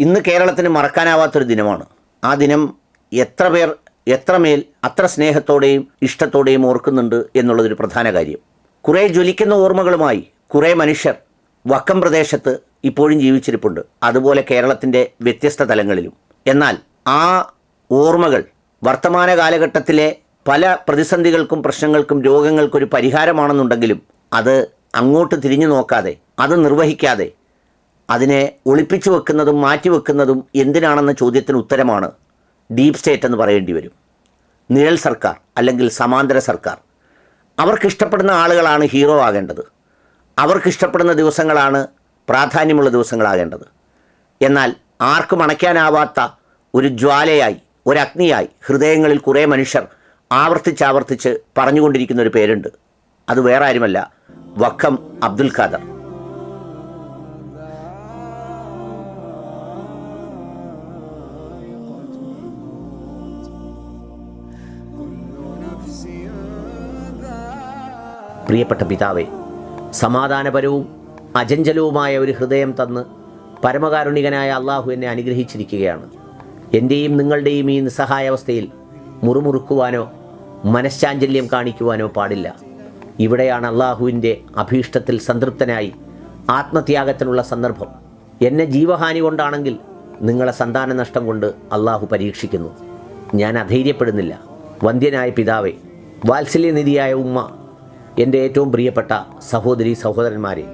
ഇന്ന് കേരളത്തിന് മറക്കാനാവാത്തൊരു ദിനമാണ്. ആ ദിനം എത്ര പേർ എത്രമേൽ അത്ര സ്നേഹത്തോടെയും ഇഷ്ടത്തോടെയും ഓർക്കുന്നുണ്ട് എന്നുള്ളതൊരു പ്രധാന കാര്യം. കുറേ ജ്വലിക്കുന്ന ഓർമ്മകളുമായി കുറേ മനുഷ്യർ വക്കം പ്രദേശത്ത് ഇപ്പോഴും ജീവിച്ചിരിപ്പുണ്ട്. അതുപോലെ കേരളത്തിന്റെ വ്യത്യസ്ത തലങ്ങളിലും. എന്നാൽ ആ ഓർമ്മകൾ വർത്തമാന കാലഘട്ടത്തിലെ പല പ്രതിസന്ധികൾക്കും പ്രശ്നങ്ങൾക്കും രോഗങ്ങൾക്കൊരു പരിഹാരമാണെന്നുണ്ടെങ്കിലും അത് അങ്ങോട്ട് തിരിഞ്ഞു നോക്കാതെ അത് നിർവഹിക്കാതെ അതിനെ ഒളിപ്പിച്ചു വെക്കുന്നതും മാറ്റി വെക്കുന്നതും എന്തിനാണെന്ന ചോദ്യത്തിന് ഉത്തരമാണ് ഡീപ് സ്റ്റേറ്റ് എന്ന് പറയേണ്ടി വരും. നിഴൽ സർക്കാർ അല്ലെങ്കിൽ സമാന്തര സർക്കാർ. അവർക്കിഷ്ടപ്പെടുന്ന ആളുകളാണ് ഹീറോ ആകേണ്ടത്. അവർക്കിഷ്ടപ്പെടുന്ന ദിവസങ്ങളാണ് പ്രാധാന്യമുള്ള ദിവസങ്ങളാകേണ്ടത്. എന്നാൽ ആർക്കും അണയ്ക്കാനാവാത്ത ഒരു ജ്വാലയായി ഒരു അഗ്നിയായി ഹൃദയങ്ങളിൽ കുറേ മനുഷ്യർ ആവർത്തിച്ചാവർത്തിച്ച് പറഞ്ഞുകൊണ്ടിരിക്കുന്ന ഒരു പേരുണ്ട്. അത് വേറെ ആരുമല്ല വക്കം അബ്ദുൽ ഖാദർ. പ്രിയപ്പെട്ട പിതാവേ സമാധാനപരവും അജഞ്ചലവുമായ ഒരു ഹൃദയം തന്ന് പരമകാരുണികനായ അള്ളാഹു എന്നെ അനുഗ്രഹിച്ചിരിക്കുകയാണ്. എന്റെയും നിങ്ങളുടെയും ഈ നിസ്സഹായാവസ്ഥയിൽ മുറുമുറുക്കുവാനോ മനഃശാഞ്ചല്യം കാണിക്കുവാനോ പാടില്ല. ഇവിടെയാണ് അള്ളാഹുവിന്റെ അഭീഷ്ടത്തിൽ സംതൃപ്തനായി ആത്മത്യാഗത്തിനുള്ള സന്ദർഭം. എന്നെ ജീവഹാനി കൊണ്ടാണെങ്കിൽ നിങ്ങളെ സന്താന നഷ്ടം കൊണ്ട് അള്ളാഹു പരീക്ഷിക്കുന്നു. ഞാൻ അധൈര്യപ്പെടുന്നില്ല. വന്ധ്യനായ പിതാവേ വാത്സല്യനിധിയായ ഉമ്മ എന്റെ ഏറ്റവും പ്രിയപ്പെട്ട സഹോദരി സഹോദരന്മാരെ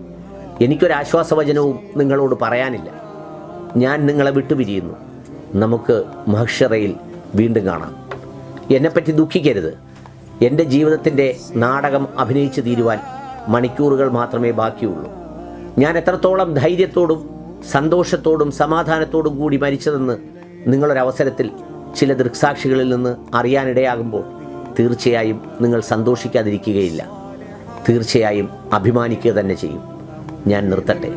എനിക്കൊരാശ്വാസവചനവും നിങ്ങളോട് പറയാനില്ല. ഞാൻ നിങ്ങളെ വിട്ടുപിരിയുന്നു നമുക്ക് മഹക്ഷറയിൽ വീണ്ടും കാണാം. എന്നെപ്പറ്റി ദുഃഖിക്കരുത്. എന്റെ ജീവിതത്തിന്റെ നാടകം അഭിനയിച്ച് തീരുവാൻ മണിക്കൂറുകൾ മാത്രമേ ബാക്കിയുള്ളൂ. ഞാൻ എത്രത്തോളം ധൈര്യത്തോടും സന്തോഷത്തോടും സമാധാനത്തോടും കൂടി മരിച്ചതെന്ന് നിങ്ങളൊരവസരത്തിൽ ചില ദൃക്സാക്ഷികളിൽ നിന്ന് അറിയാനിടയാകുമ്പോൾ തീർച്ചയായും നിങ്ങൾ സന്തോഷിക്കാതിരിക്കുകയില്ല. തീർച്ചയായും അഭിമാനിക്കുക തന്നെ ചെയ്യും. ഞാൻ നിർത്തട്ടെ.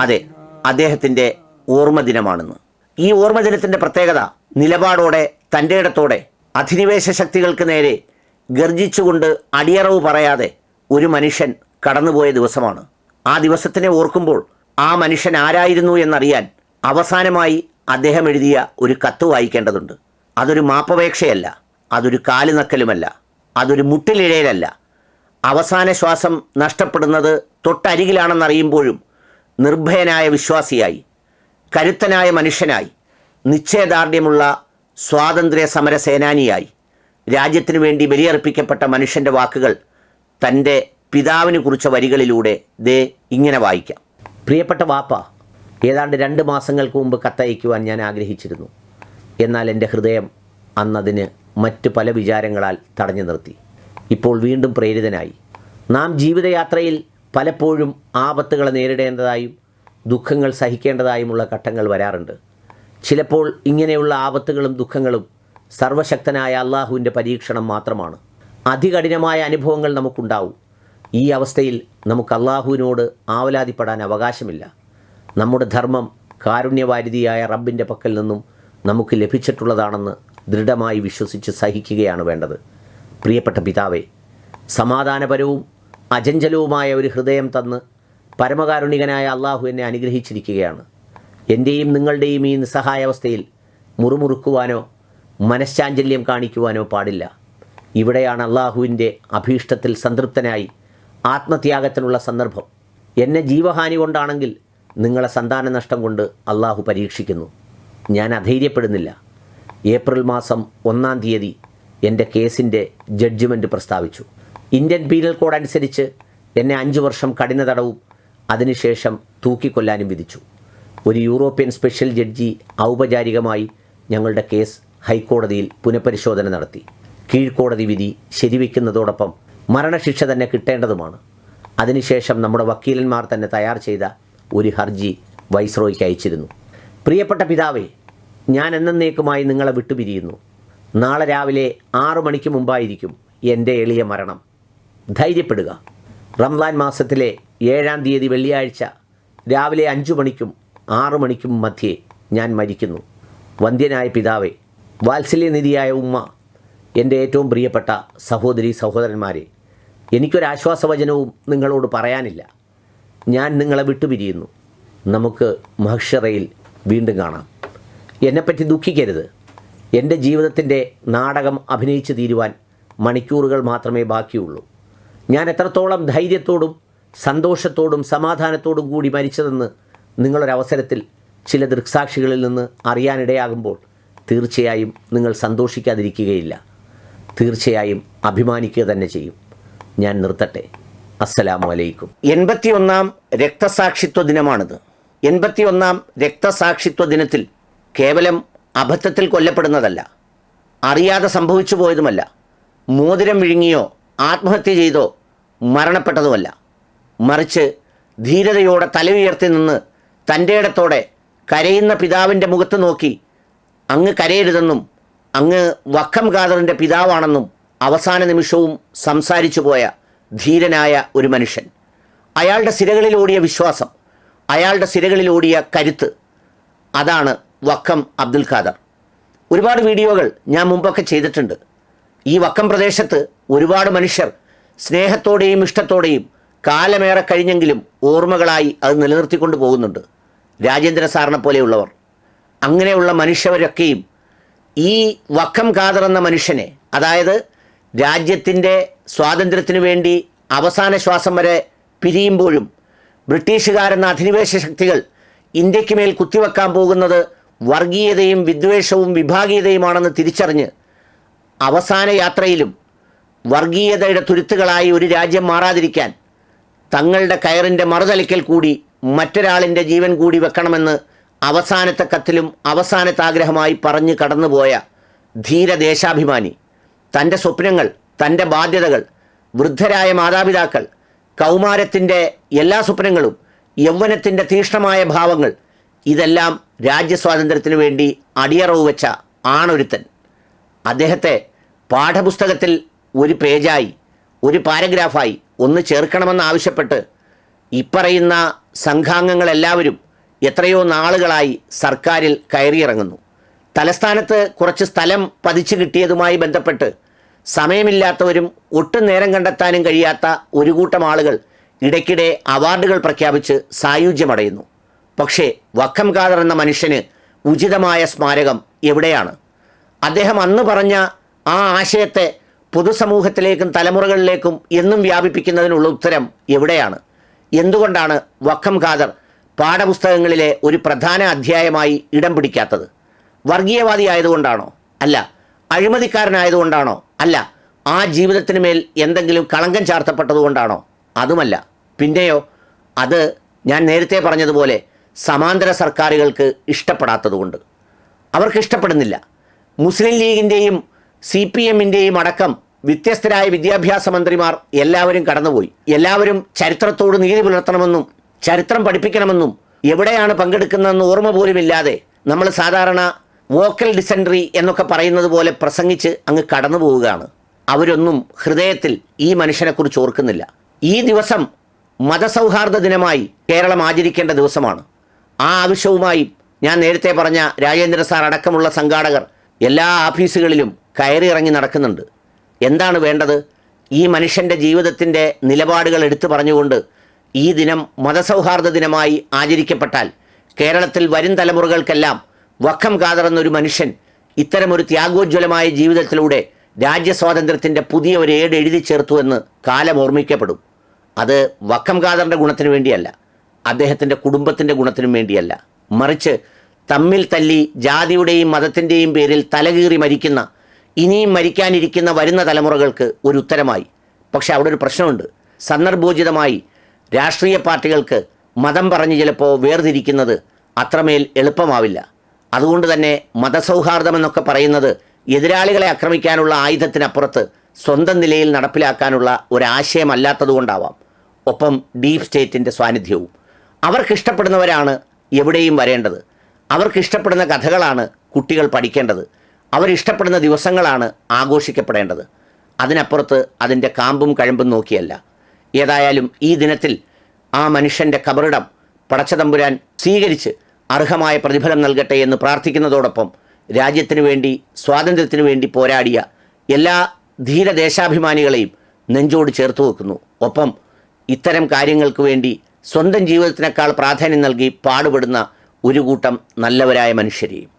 അതെ അദ്ദേഹത്തിന്റെ ഓർമ്മ ദിനമാണെന്ന്. ഈ ഓർമ്മ ദിനത്തിന്റെ പ്രത്യേകത നിലപാടോടെ തന്റെ ഇടത്തോടെ അധിനിവേശ ശക്തികൾക്ക് നേരെ ഗർജിച്ചുകൊണ്ട് അടിയറവ് പറയാതെ ഒരു മനുഷ്യൻ കടന്നുപോയ ദിവസമാണ്. ആ ദിവസത്തിനെ ഓർക്കുമ്പോൾ ആ മനുഷ്യൻ ആരായിരുന്നു എന്നറിയാൻ അവസാനമായി അദ്ദേഹം എഴുതിയ ഒരു കത്ത് വായിക്കേണ്ടതുണ്ട്. അതൊരു മാപ്പപേക്ഷയല്ല അതൊരു കാലുനക്കലുമല്ല അതൊരു മുട്ടിലിഴയലല്ല. അവസാന ശ്വാസം നഷ്ടപ്പെടുന്നത് തൊട്ടരികിലാണെന്നറിയുമ്പോഴും നിർഭയനായ വിശ്വാസിയായി കരുത്തനായ മനുഷ്യനായി നിശ്ചയദാർഢ്യമുള്ള സ്വാതന്ത്ര്യ സമര സേനാനിയായി രാജ്യത്തിനു വേണ്ടി ബലിയർപ്പിക്കപ്പെട്ട മനുഷ്യന്റെ വാക്കുകൾ തന്റെ പിതാവിനെ കുറിച്ച വരികളിലൂടെ ദേ ഇങ്ങനെ വായിക്കാം. പ്രിയപ്പെട്ട വാപ്പ ഏതാണ്ട് രണ്ട് മാസങ്ങൾക്ക് മുമ്പ് കത്തയക്കുവാൻ ഞാൻ ആഗ്രഹിച്ചിരുന്നു. എന്നാൽ എന്റെ ഹൃദയം അന്നതിന് മറ്റ് പല വിചാരങ്ങളാൽ തടഞ്ഞു നിർത്തി. ഇപ്പോൾ വീണ്ടും പ്രേരിതനായി. നാം ജീവിതയാത്രയിൽ പലപ്പോഴും ആപത്തുകളെ നേരിടേണ്ടതായും ദുഃഖങ്ങൾ സഹിക്കേണ്ടതായുമുള്ള ഘട്ടങ്ങൾ വരാറുണ്ട്. ചിലപ്പോൾ ഇങ്ങനെയുള്ള ആപത്തുകളും ദുഃഖങ്ങളും സർവശക്തനായ അള്ളാഹുവിന്റെ പരീക്ഷണം മാത്രമാണ്. അതികഠിനമായ അനുഭവങ്ങൾ നമുക്കുണ്ടാവും. ഈ അവസ്ഥയിൽ നമുക്ക് അള്ളാഹുവിനോട് ആവലാതിപ്പെടാൻ അവകാശമില്ല. നമ്മുടെ ധർമ്മം കാരുണ്യവാരിധിയായ റബ്ബിന്റെ പക്കൽ നിന്നും നമുക്ക് ലഭിച്ചിട്ടുള്ളതാണെന്ന് ദൃഢമായി വിശ്വസിച്ച് സഹിക്കുകയാണ് വേണ്ടത്. പ്രിയപ്പെട്ട പിതാവേ സമാധാനപരവും അജഞ്ചലവുമായ ഒരു ഹൃദയം തന്ന് പരമകാരുണികനായ അള്ളാഹു എന്നെ അനുഗ്രഹിച്ചിരിക്കുകയാണ്. എന്റെയും നിങ്ങളുടെയും ഈ നിസ്സഹായാവസ്ഥയിൽ മുറുമുറുക്കുവാനോ മനഃശാഞ്ചല്യം കാണിക്കുവാനോ പാടില്ല. ഇവിടെയാണ് അള്ളാഹുവിന്റെ അഭീഷ്ടത്തിൽ സംതൃപ്തനായി ആത്മത്യാഗത്തിനുള്ള സന്ദർഭം. എന്നെ ജീവഹാനി കൊണ്ടാണെങ്കിൽ നിങ്ങളെ സന്താന നഷ്ടം കൊണ്ട് അള്ളാഹു പരീക്ഷിക്കുന്നു. ഞാൻ അധൈര്യപ്പെടുന്നില്ല. ഏപ്രിൽ മാസം ഒന്നാം തീയതി എന്റെ കേസിന്റെ ജഡ്ജ്മെന്റ് പ്രസ്താവിച്ചു. ഇന്ത്യൻ പീനൽ കോഡ് അനുസരിച്ച് എന്നെ അഞ്ച് വർഷം കഠിന തടവും അതിനുശേഷം തൂക്കിക്കൊല്ലാനും വിധിച്ചു. ഒരു യൂറോപ്യൻ സ്പെഷ്യൽ ജഡ്ജി ഔപചാരികമായി ഞങ്ങളുടെ കേസ് ഹൈക്കോടതിയിൽ പുനഃപരിശോധന നടത്തി. കീഴ്ക്കോടതി വിധി ശരിവെക്കുന്നതോടൊപ്പം മരണശിക്ഷ തന്നെ കിട്ടേണ്ടതുമാണ്. അതിനുശേഷം നമ്മുടെ വക്കീലന്മാർ തന്നെ തയ്യാർ ചെയ്ത ഒരു ഹർജി വൈസ്രോയ്ക്ക് അയച്ചിരുന്നു. പ്രിയപ്പെട്ട പിതാവേ ഞാൻ എന്നേക്കുമായി നിങ്ങളെ വിട്ടുപിരിയുന്നു. നാളെ രാവിലെ ആറു മണിക്ക് മുമ്പായിരിക്കും എന്റെ എളിയ മരണം. ധൈര്യപ്പെടുക. റംസാൻ മാസത്തിലെ ഏഴാം തീയതി വെള്ളിയാഴ്ച രാവിലെ അഞ്ചു മണിക്കും ആറു മണിക്കും മധ്യേ ഞാൻ മരിക്കുന്നു. വന്ധ്യനായ പിതാവേ വാത്സല്യനിധിയായ ഉമ്മ എന്റെ ഏറ്റവും പ്രിയപ്പെട്ട സഹോദരി സഹോദരന്മാരെ എനിക്കൊരാശ്വാസവചനവും നിങ്ങളോട് പറയാനില്ല. ഞാൻ നിങ്ങളെ വിട്ടുപിരിയുന്നു നമുക്ക് മഹ്ഷറയിൽ വീണ്ടും കാണാം. എന്നെപ്പറ്റി ദുഃഖിക്കരുത്. എന്റെ ജീവിതത്തിന്റെ നാടകം അഭിനയിച്ചു തീരുവാൻ മണിക്കൂറുകൾ മാത്രമേ ബാക്കിയുള്ളൂ. ഞാൻ എത്രത്തോളം ധൈര്യത്തോടും സന്തോഷത്തോടും സമാധാനത്തോടും കൂടി മരിച്ചതെന്ന് നിങ്ങളൊരവസരത്തിൽ ചില ദൃക്സാക്ഷികളിൽ നിന്ന് അറിയാനിടയാകുമ്പോൾ തീർച്ചയായും നിങ്ങൾ സന്തോഷിക്കാതിരിക്കുകയില്ല. തീർച്ചയായും അഭിമാനിക്കുക തന്നെ ചെയ്യും. ഞാൻ നിർത്തട്ടെ. അസ്സലാമു അലൈക്കും എൺപത്തിയൊന്നാം രക്തസാക്ഷിത്വ ദിനമാണിത്. എൺപത്തിയൊന്നാം രക്തസാക്ഷിത്വ ദിനത്തിൽ കേവലം അബദ്ധത്തിൽ കൊല്ലപ്പെടുന്നതല്ല. അറിയാതെ സംഭവിച്ചു പോയതുമല്ല. മോതിരം വിഴുങ്ങിയോ ആത്മഹത്യ ചെയ്തോ മരണപ്പെട്ടതുമല്ല. മറിച്ച് ധീരതയോടെ തല ഉയർത്തി നിന്ന് തന്റെ ഇടത്തോടെ കരയുന്ന പിതാവിന്റെ മുഖത്ത് നോക്കി അങ്ങ് കരയരുതെന്നും അങ്ങ് വക്കം ഖാദറിന്റെ പിതാവാണെന്നും അവസാന നിമിഷവും സംസാരിച്ചു പോയ ധീരനായ ഒരു മനുഷ്യൻ. അയാളുടെ സിരകളിൽ ഓടിയ വിശ്വാസം അയാളുടെ സിരകളിൽ ഓടിയ കരുത്ത് അതാണ് വക്കം അബ്ദുൽ ഖാദർ. ഒരുപാട് വീഡിയോകൾ ഞാൻ മുമ്പൊക്കെ ചെയ്തിട്ടുണ്ട്. ഈ വക്കം പ്രദേശത്ത് ഒരുപാട് മനുഷ്യർ സ്നേഹത്തോടെയും ഇഷ്ടത്തോടെയും കാലമേറെ കഴിഞ്ഞെങ്കിലും ഓർമ്മകളായി അത് നിലനിർത്തിക്കൊണ്ട് പോകുന്നുണ്ട്. രാജേന്ദ്ര സാറിനെ പോലെയുള്ളവർ. അങ്ങനെയുള്ള മനുഷ്യവരൊക്കെയും ഈ വക്കം ഖാദർ എന്ന മനുഷ്യനെ അതായത് രാജ്യത്തിന്റെ സ്വാതന്ത്ര്യത്തിനു വേണ്ടി അവസാന ശ്വാസം വരെ പിരിയുമ്പോഴും ബ്രിട്ടീഷുകാരെന്ന അധിനിവേശ ശക്തികൾ ഇന്ത്യയ്ക്ക് മേൽ കുത്തിവെക്കാൻ പോകുന്നത് വർഗീയതയും വിദ്വേഷവും വിഭാഗീയതയുമാണെന്ന് തിരിച്ചറിഞ്ഞ് അവസാന യാത്രയിലും വർഗീയതയുടെ തുരുത്തുകളായി ഒരു രാജ്യം മാറാതിരിക്കാൻ തങ്ങളുടെ കയറിന്റെ മറുതലിക്കൽ കൂടി മറ്റൊരാളിന്റെ ജീവൻ കൂടി വെക്കണമെന്ന് അവസാനത്തെ കത്തിലും അവസാനത്തെ ആഗ്രഹമായി പറഞ്ഞു കടന്നുപോയ ധീര ദേശാഭിമാനി തന്റെ സ്വപ്നങ്ങൾ തന്റെ ബാധ്യതകൾ വൃദ്ധരായ മാതാപിതാക്കൾ കൗമാരത്തിന്റെ എല്ലാ സ്വപ്നങ്ങളും യൗവനത്തിന്റെ തീക്ഷ്ണമായ ഭാവങ്ങൾ ഇതെല്ലാം രാജ്യസ്വാതന്ത്ര്യത്തിനു വേണ്ടി അടിയറവ് വെച്ച ആണൊരുത്തൻ. അദ്ദേഹത്തെ പാഠപുസ്തകത്തിൽ ഒരു പേജായി ഒരു പാരഗ്രാഫായി ഒന്ന് ചേർക്കണമെന്നാവശ്യപ്പെട്ട് ഇപ്പറയുന്ന സംഘാംഗങ്ങളെല്ലാവരും എത്രയോ നാളുകളായി സർക്കാരിൽ കയറിയിറങ്ങുന്നു. തലസ്ഥാനത്ത് കുറച്ച് സ്ഥലം പതിച്ചു കിട്ടിയതുമായി ബന്ധപ്പെട്ട് സമയമില്ലാത്തവരും ഒട്ടും നേരം കണ്ടെത്താനും കഴിയാത്ത ഒരു കൂട്ടം ആളുകൾ ഇടയ്ക്കിടെ അവാർഡുകൾ പ്രഖ്യാപിച്ച് സായുജ്യമടയുന്നു. പക്ഷേ വക്കം ഖാദർ എന്ന മനുഷ്യന് ഉചിതമായ സ്മാരകം എവിടെയാണ്? അദ്ദേഹം അന്ന് പറഞ്ഞ ആ ആശയത്തെ പൊതുസമൂഹത്തിലേക്കും തലമുറകളിലേക്കും എന്നും വ്യാപിപ്പിക്കുന്നതിനുള്ള ഉത്തരം എവിടെയാണ്? എന്തുകൊണ്ടാണ് വക്കം ഖാദർ പാഠപുസ്തകങ്ങളിലെ ഒരു പ്രധാന അധ്യായമായി ഇടം പിടിക്കാത്തത്? വർഗീയവാദി ആയതുകൊണ്ടാണോ അല്ല അഴിമതിക്കാരനായതുകൊണ്ടാണോ? അല്ല ആ ജീവിതത്തിന് മേൽ എന്തെങ്കിലും കളങ്കം ചാർത്തപ്പെട്ടതുകൊണ്ടാണോ അതുമല്ല. പിന്നെയോ അത് ഞാൻ നേരത്തെ പറഞ്ഞതുപോലെ സമാന്തര സർക്കാരുകൾക്ക് ഇഷ്ടപ്പെടാത്തതുകൊണ്ട്. അവർക്ക് ഇഷ്ടപ്പെടുന്നില്ല. മുസ്ലിം ലീഗിന്റെയും സി പി എമ്മിന്റെയും അടക്കം വ്യത്യസ്തരായ വിദ്യാഭ്യാസ മന്ത്രിമാർ എല്ലാവരും കടന്നുപോയി. എല്ലാവരും ചരിത്രത്തോട് നീതി പുലർത്തണമെന്നും ചരിത്രം പഠിപ്പിക്കണമെന്നും എവിടെയാണ് പങ്കെടുക്കുന്നതെന്ന് ഓർമ്മ പോലുമില്ലാതെ നമ്മൾ സാധാരണ വോക്കൽ ഡിസെൻട്രി എന്നൊക്കെ പറയുന്നത് പോലെ പ്രസംഗിച്ച് അങ്ങ് കടന്നു പോവുകയാണ്. അവരൊന്നും ഹൃദയത്തിൽ ഈ മനുഷ്യനെക്കുറിച്ച് ഓർക്കുന്നില്ല. ഈ ദിവസം മതസൗഹാർദ്ദ ദിനമായി കേരളം ആചരിക്കേണ്ട ദിവസമാണ്. ആ ആവശ്യവുമായി ഞാൻ നേരത്തെ പറഞ്ഞ രാജേന്ദ്ര സാർ അടക്കമുള്ള സംഘാടകർ എല്ലാ ഓഫീസുകളിലും കയറിയിറങ്ങി നടക്കുന്നുണ്ട്. എന്താണ് വേണ്ടത്? ഈ മനുഷ്യന്റെ ജീവിതത്തിന്റെ നിലപാടുകൾ എടുത്തു പറഞ്ഞുകൊണ്ട് ഈ ദിനം മതസൗഹാർദ്ദ ദിനമായി ആചരിക്കപ്പെട്ടാൽ കേരളത്തിൽ വരും തലമുറകൾക്കെല്ലാം വക്കം ഖാദർ എന്നൊരു മനുഷ്യൻ ഇത്തരമൊരു ത്യാഗോജ്വലമായ ജീവിതത്തിലൂടെ രാജ്യസ്വാതന്ത്ര്യത്തിന്റെ പുതിയ ഒരു ഏട് എഴുതി ചേർത്തു എന്ന് കാലം ഓർമ്മിക്കപ്പെടും. അത് വക്കം ഖാദറിന്റെ ഗുണത്തിന് വേണ്ടിയല്ല അദ്ദേഹത്തിന്റെ കുടുംബത്തിന്റെ ഗുണത്തിനും വേണ്ടിയല്ല. മറിച്ച് തമ്മിൽ തല്ലി ജാതിയുടെയും മതത്തിന്റെയും പേരിൽ തലകീറി മരിക്കുന്ന ഇനിയും മരിക്കാനിരിക്കുന്ന വരുന്ന തലമുറകൾക്ക് ഒരു ഉത്തരമായി. പക്ഷെ അവിടെ ഒരു പ്രശ്നമുണ്ട്. സന്ദർഭോചിതമായി രാഷ്ട്രീയ പാർട്ടികൾക്ക് മതം പറഞ്ഞ് ചിലപ്പോൾ വേർതിരിക്കുന്നത് അത്രമേൽ എളുപ്പമാവില്ല. അതുകൊണ്ട് തന്നെ മതസൗഹാർദ്ദമെന്നൊക്കെ പറയുന്നത് എതിരാളികളെ ആക്രമിക്കാനുള്ള ആയുധത്തിനപ്പുറത്ത് സ്വന്തം നിലയിൽ നടപ്പിലാക്കാനുള്ള ഒരാശയമല്ലാത്തതുകൊണ്ടാവാം. ഒപ്പം ഡീപ് സ്റ്റേറ്റിന്റെ സാന്നിധ്യവും. അവർക്കിഷ്ടപ്പെടുന്നവരാണ് എവിടെയും വരേണ്ടത്. അവർക്കിഷ്ടപ്പെടുന്ന കഥകളാണ് കുട്ടികൾ പഠിക്കേണ്ടത്. അവരിഷ്ടപ്പെടുന്ന ദിവസങ്ങളാണ് ആഘോഷിക്കപ്പെടേണ്ടത്. അതിനപ്പുറത്ത് അതിന്റെ കാമ്പും കഴമ്പും നോക്കിയല്ല. ഏതായാലും ഈ ദിനത്തിൽ ആ മനുഷ്യന്റെ കബറിടം പടച്ചതമ്പുരാൻ സ്വീകരിച്ച് അർഹമായ പ്രതിഫലം നൽകട്ടെ എന്ന് പ്രാർത്ഥിക്കുന്നതോടൊപ്പം രാജ്യത്തിനു വേണ്ടി സ്വാതന്ത്ര്യത്തിനു വേണ്ടി പോരാടിയ എല്ലാ ധീരദേശാഭിമാനികളെയും നെഞ്ചോട് ചേർത്ത് വെക്കുന്നു. ഒപ്പം ഇത്തരം കാര്യങ്ങൾക്ക് വേണ്ടി സ്വന്തം ജീവിതത്തിനേക്കാൾ പ്രാധാന്യം നൽകി പാടുപെടുന്ന ഒരു കൂട്ടം നല്ലവരായ മനുഷ്യരെയും.